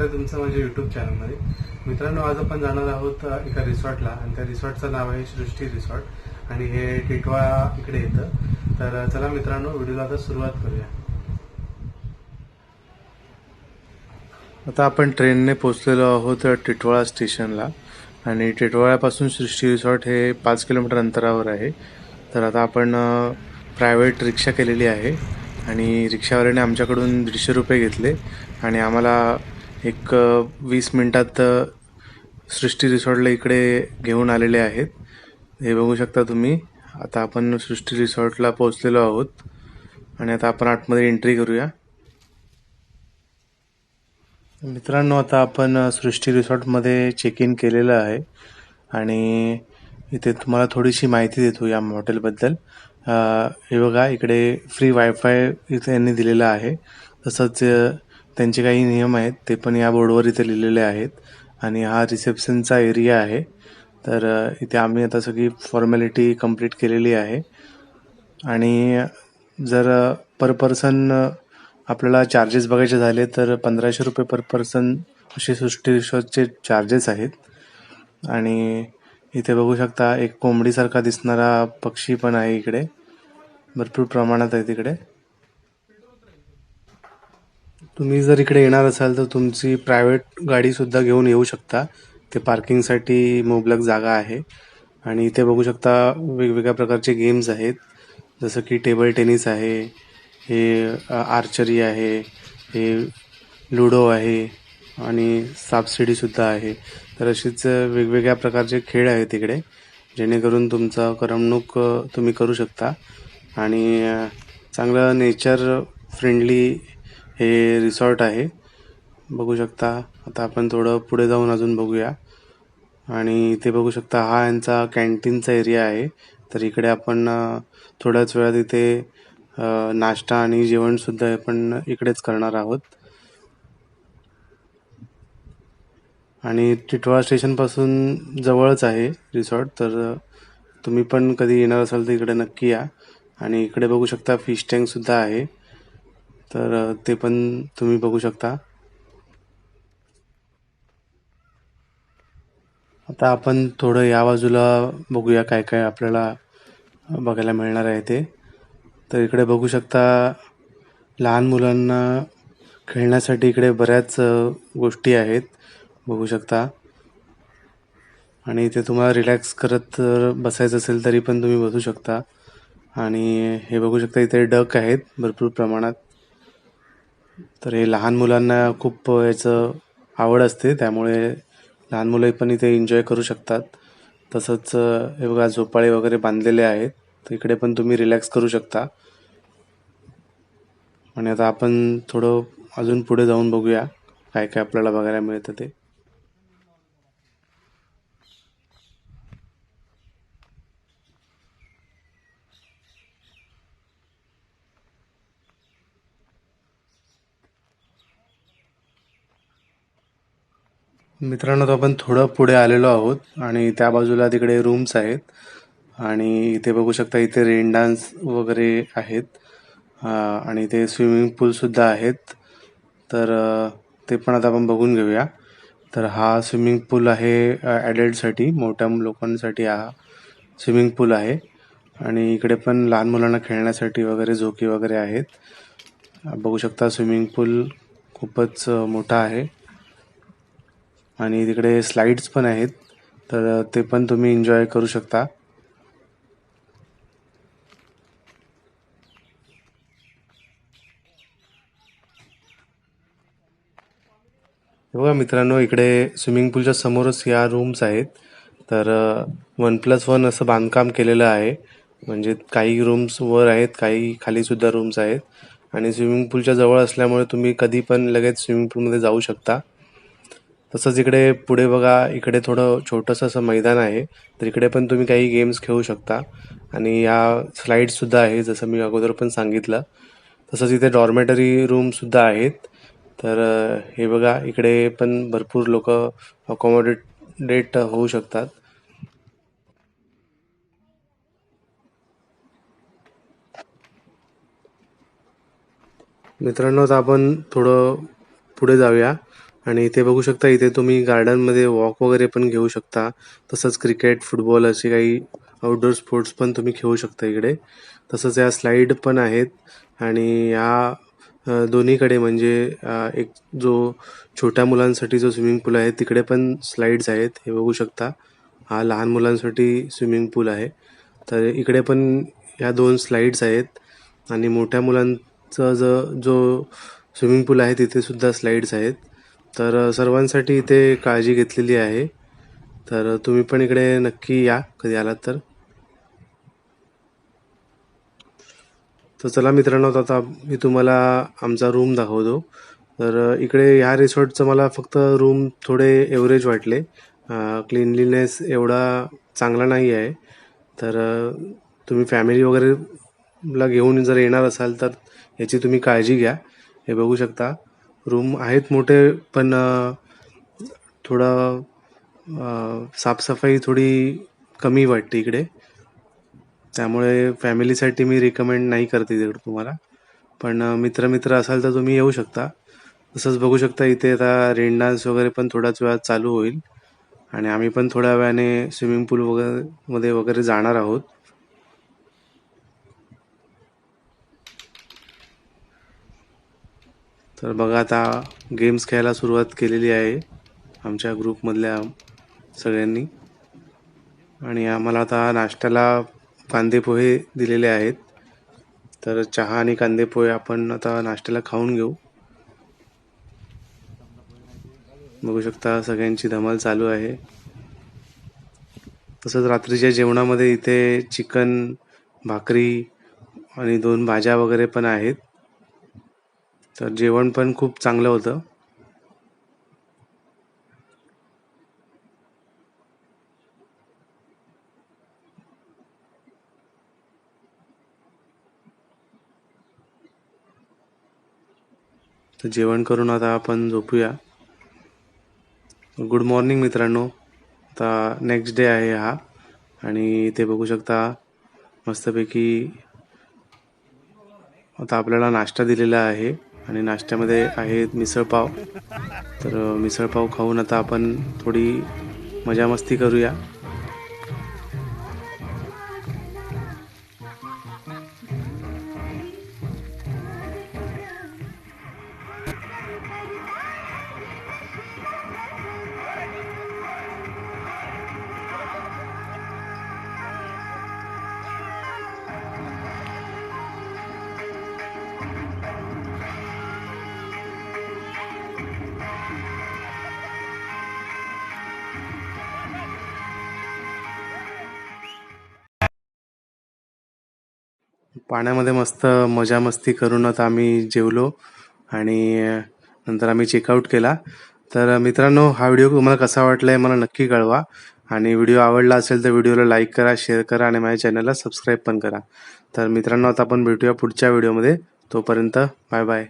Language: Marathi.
तुमचं माझ्या युट्यूब चॅनलमध्ये मित्रांनो आज आपण जाणार आहोत एका रिसॉर्टला. आणि त्या रिसॉर्टचं नाव आहे सृष्टी रिसॉर्ट. आणि हे टिटवाळा इकडे येतं. तर चला मित्रांनो व्हिडिओला आता सुरुवात करूया. आता आपण ट्रेनने पोहोचलेलो आहोत टिटवाळा स्टेशनला. आणि टिटवाळ्यापासून सृष्टी रिसॉर्ट हे पाच किलोमीटर अंतरावर आहे. तर आता आपण प्रायव्हेट रिक्षा केलेली आहे. आणि रिक्षावाल्याने आमच्याकडून दीडशे रुपये घेतले. आणि आम्हाला एक वीस मिनिटात सृष्टी रिसॉर्टला इकडे घेऊन आलेले आहेत. हे बघू शकता तुम्ही. आता आपण सृष्टी रिसॉर्टला पोहोचलेलो आहोत. आणि आता आपण आतमध्ये एंट्री करूया. मित्रांनो आता आपण सृष्टी रिसॉर्टमध्ये चेक इन केलेलं आहे. आणि इथे तुम्हाला थोडीशी माहिती देतो या हॉटेलबद्दल. हे बघा इकडे फ्री वायफाय इथे यांनी दिलेलं आहे. तसंच त्यांचे काही नियम आहेत ते पण या बोर्डवर इथे लिहिलेले आहेत आणि हा रिसेप्शनचा एरिया आहे. तर इथे आम्ही आता सगळी फॉर्मॅलिटी कंप्लीट केलेली आहे. आणि जर पर पर्सन आपल्याला चार्जेस बघायचे झाले तर पंधराशे रुपये पर पर्सन असे सृष्टी रिसॉर्टचे चार्जेस आहेत. आणि इथे बघू शकता एक कोंबडीसारखा दिसणारा पक्षी पण आहे इकडे. भरपूर प्रमाणात आहे तिकडे. तुम्ही जर इकडे येणार असाल तर तुमची प्रायव्हेट गाडी सुद्धा घेऊन येऊ शकता. ते पार्किंगसाठी मुबलक जागा आहे. आणि इथे बघू शकता वेगवेगळ्या प्रकारचे गेम्स आहेत. जसं की टेबल टेनिस आहे हे आर्चरी आहे हे लुडो आहे आणि सापशिडीसुद्धा आहे. तर अशीच वेगवेगळ्या प्रकारचे खेळ आहेत तिकडे जेणेकरून तुमचा करमणूक तुम्ही करू शकता. आणि चांगलं नेचर फ्रेंडली हे रिसॉर्ट आहे. बघू शकता. आता आपण थोडं पुढे जाऊन अजून बघूया. आणि इथे बघू शकता हा यांचा कॅन्टीनचा एरिया आहे. तर इकडे आपण थोड्याच वेळात इथे नाश्ता आणि जेवणसुद्धा आपण इकडेच करणार आहोत. आणि टिटवाळा स्टेशनपासून जवळच आहे रिसॉर्ट. तर तुम्ही पण कधी येणार असाल तर इकडे नक्की या. आणि इकडे बघू शकता फिश टँकसुद्धा आहे. तर ते पण तुम्ही बघू शकता. आता आपण थोडं या बाजूला बघूया काय काय आपल्याला बघायला मिळणार आहे ते. तर इकडे बघू शकता लहान मुलांना खेळण्यासाठी इकडे बऱ्याच गोष्टी आहेत. बघू शकता. आणि इथे तुम्हाला रिलॅक्स करत बसायचं असेल तरी पण तुम्ही बसू शकता. आणि हे बघू शकता इथे डक आहेत भरपूर प्रमाणात. तर हे लहान मुलांना खूप याचं आवड असते. त्यामुळे लहान मुलं पण इथे एन्जॉय करू शकतात. तसंच हे बघा झोपाळे वगैरे बांधलेले आहेत. तर इकडे पण तुम्ही रिलॅक्स करू शकता. आणि आता आपण थोडं अजून पुढे जाऊन बघूया काय काय आपल्याला बघायला मिळतं ते. मित्रांनो तो आपण थोडं पुढे आलेलो आहोत आणि त्या बाजूला तिकडे रूम्स आहेत. आणि इथे बघू शकता इथे रेन डान्स वगैरे आहेत. आणि इथे स्विमिंग पूलसुद्धा आहेत. तर ते पण आता आपण बघून घेऊया. तर हा स्विमिंग पूल आहे ॲडल्टसाठी मोठ्या लोकांसाठी हा स्विमिंग पूल आहे. आणि इकडे पण लहान मुलांना खेळण्यासाठी वगैरे झोके वगैरे आहेत. बघू शकता स्विमिंग पूल खूपच मोठा आहे. आणि तिकडे स्लाइड्स पण आहेत. तर ते पण तुम्ही एन्जॉय करू शकता. बघा मित्रांनो इकडे स्विमिंग पूलच्या समोरच या रूम्स आहेत. तर वन प्लस वन असं बांधकाम केलेलं आहे. म्हणजे काही रूम्स वर आहेत काही खाली सुद्धा रूम्स आहेत. आणि स्विमिंग पूलच्या जवळ असल्यामुळे तुम्ही कधी पण लगेच स्विमिंग पूलमध्ये जाऊ शकता. तसंच इकडे पुढे बघा इकडे थोडं छोटंसं असं मैदान आहे. तर इकडे पण तुम्ही काही गेम्स खेळू शकता. आणि या स्लाईडसुद्धा आहे जसं मी अगोदर पण सांगितलं. तसंच इथे डॉर्मेटरी रूमसुद्धा आहेत. तर हे बघा इकडे पण भरपूर लोक अकोमोडेट होऊ शकतात. मित्रांनो आपण थोडं पुढे जाऊया. आणि इथे बघू शकता इथे तुम्ही गार्डनमध्ये वॉक वगैरे पण घेऊ शकता. तसंच क्रिकेट फुटबॉल असे काही आउटडोर स्पोर्ट्स पण तुम्ही खेळू शकता इकडे. तसंच या स्लाईड पण आहेत आणि या दोन्हीकडे म्हणजे एक जो छोट्या मुलांसाठी जो स्विमिंग पूल आहे तिकडे पण स्लाईड्स आहेत. हे बघू शकता. हा लहान मुलांसाठी स्विमिंग पूल आहे. तर इकडे पण ह्या दोन स्लाईड्स आहेत आणि मोठ्या मुलांचा जो जो स्विमिंग पूल आहे तिथे सुद्धा स्लाईड्स आहेत. तर सर्वांसाठी इथे काळजी घेतलेली आहे. तर तुम्ही पण इकडे नक्की या कधी आलात तर. तर चला मित्रांनो आता मी तुम्हाला आमचा रूम दाखवतो. तर इकडे ह्या रिसॉर्टचं मला फक्त रूम थोडे एव्हरेज वाटले. क्लिनलीनेस एवढा चांगला नाही आहे. तर तुम्ही फॅमिली वगैरे ला घेऊन जर येणार असाल तर याची तुम्ही काळजी घ्या. हे बघू शकता. रूम आहेत मोठे पण थोडं अ, साफसफाई थोडी कमी वाटते इकडे. त्यामुळे फॅमिलीसाठी मी रिकमेंड नाही करते तिकडे तुम्हाला. पण अ, मित्र मित्र असाल तर तुम्ही येऊ शकता. तसंच बघू शकता इथे आता रेन डान्स वगैरे पण थोड्याच वेळात चालू होईल. आणि आम्ही पण थोड्या वेळाने स्विमिंग पूल वगैरे मध्ये वगैरे जाणार आहोत. तर बघा आता गेम्स खेळायला सुरुवात केलेली आहे आमच्या ग्रुपमधल्या सगळ्यांनी. आणि आम्हाला आता नाश्त्याला कांदे पोहे दिलेले आहेत. तर चहा आणि कांदे पोहे आपण आता नाश्त्याला खाऊन घेऊ. बघू शकता सगळ्यांची धमाल चालू आहे. तसंच रात्रीच्या जेवणामध्ये इथे चिकन भाकरी आणि दोन भाज्या वगैरे पण आहेत. तर जेवण पण खूप चांगलं होतं. तर जेवण करून आता आपण झोपूया. गुड मॉर्निंग मित्रांनो. आता नेक्स्ट डे आहे हा. आणि ते बघू शकता मस्तपैकी आता आपल्याला नाश्ता दिलेला आहे. आणि नाश्त्यामध्ये आहेत मिसळपाव. तर मिसळपाव खाऊन आता आपण थोडी मजा मस्ती करूया. पाण्यामध्ये मस्त मजा मस्ती करून आता आम्ही जेवलो आणि नंतर आम्ही चेकआउट केला. तर मित्रांनो हा व्हिडिओ तुम्हाला कसा वाटला आहे मला नक्की कळवा. आणि व्हिडिओ आवडला असेल तर व्हिडिओला लाईक करा शेअर करा आणि माझ्या चॅनलला सबस्क्राईब पण करा. तर मित्रांनो आता आपण भेटूया पुढच्या व्हिडिओमध्ये तोपर्यंत बाय बाय